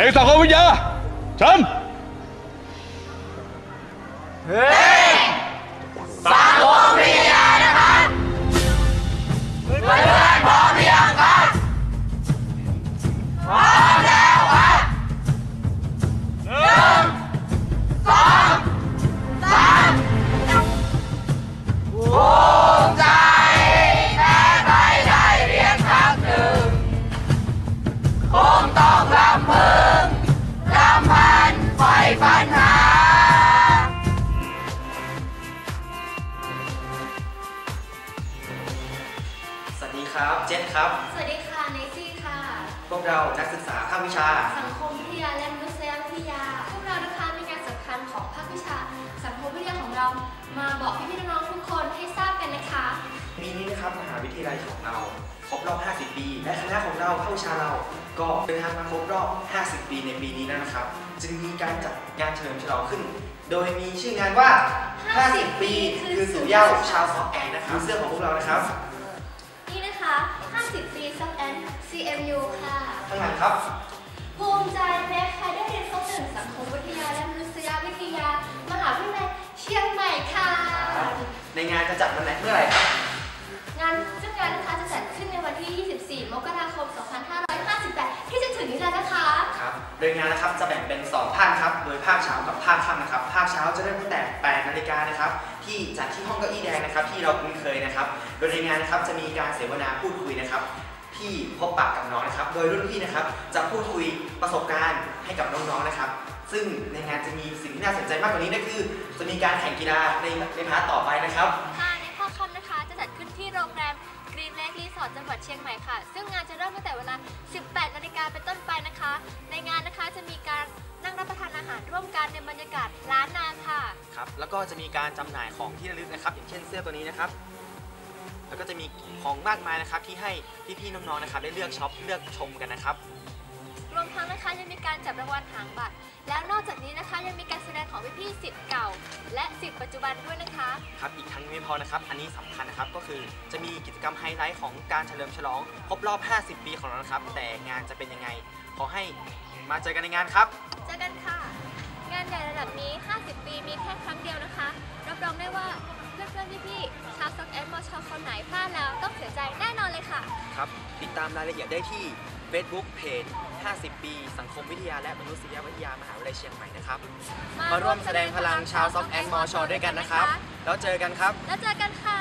เอกสังคมวิ ครับ เจษครับ สวัสดีค่ะเนซี่ค่ะ พวกเรานักศึกษาภาควิชา สังคมวิทยาและมนุษยวิทยา พวกเรานะคะมีงานสำคัญของภาควิชา สังคมวิทยาของเรา มาบอกพี่ๆน้องๆทุกคนให้ทราบกันนะคะปีนี้นะครับมหาวิทยาลัยของเราครบรอบ 50 ปี และคณะของเราภาควิชาเรา ก็เดินทางมาครบรอบ 50 ปีในปีนี้แล้วนะครับ จึงมีการจัดงานเฉลิมฉลองขึ้น โดยมีชื่องานว่า 50 ปี คือสู่เหย้าชาวสองแอนนะครับเสื้อของพวกเรานะครับนี่นะคะ 50 ปีซับแอน CMU ค่ะข้างหลังครับ ภูมิใจแม้ใครได้เรียนเข้าถึงสังคมวิทยาและมนุษยวิทยา มหาวิทยาลัยเชียงใหม่ค่ะ ในงานจะจัดวันไหนเมื่อไหร่ครับ โดยงานนะครับจะแบ่งเป็น 2 ภาคครับ โดยภาคเช้ากับภาคค่ำนะครับ ภาคเช้าจะเริ่มตั้งแต่8นาฬิกานะครับ ที่จัดที่ห้องเก้าอี้แดงนะครับ ที่เราคุ้นเคยนะครับ โดยในงานนะครับจะมีการเสวนาพูดคุยนะครับที่พบปะกับน้องนะครับ โดยรุ่นพี่นะครับจะพูดคุยประสบการณ์ให้กับน้องๆนะครับ ซึ่งในงานจะมีสิ่งที่น่าสนใจมากกว่านี้นั่นคือ จะมีการแข่งกีฬาในในพาร์ทต่อไปนะครับค่ะในภาคค่ำนะคะจะจัดขึ้นที่โรงแรมกรีนเล k รีสอร์ทจังหวัดเชียงใหม่ค่ะ ซึ่งงานจะเริ่มตั้งแต่เวลา 18 นาฬิกาเป็นต้นไปนะคะ ค่ะครับ แล้วก็จะมีการจำหน่ายของที่ระลึกนะครับ อย่างเช่นเสื้อตัวนี้นะครับ แล้วก็จะมีของมากมายนะครับที่ให้พี่ๆน้องๆนะครับ ได้เลือกช็อปเลือกชมกันนะครับ รวมทั้งนะคะยังมีการจับรางวัลหางบัตร แล้วนอกจากนี้นะคะยังมีการแสดงของพี่ๆสิทธิ์เก่า และสิทธิ์ปัจจุบันด้วยนะคะ ครับอีกทั้งไม่พอนะครับ อันนี้สำคัญนะครับก็คือจะมีกิจกรรมไฮไลท์ของการเฉลิมฉลองครบรอบ 50 ปีของเรานะครับ แต่งานจะเป็นยังไงขอให้มาเจอกันในงานครับ เจอกันค่ะ งานใหญ่ระดับนี้ 50 ปีมีแค่ครั้งเดียวนะคะ รับรองได้ว่าเพื่อนๆพี่ๆชาวซ็อกแอนมอชาวคนไหนพลาดแล้วต้องเสียใจแน่นอนเลยค่ะ ครับ ติดตามรายละเอียดได้ที่ Facebook Page 50 ปี สังคมวิทยาและมนุษยวิทยามหาวิทยาลัยเชียงใหม่นะครับ มาร่วมแสดงพลังชาวซอกแอนมอชอด้วยกันนะครับ แล้วเจอกันครับ แล้วเจอกันค่ะ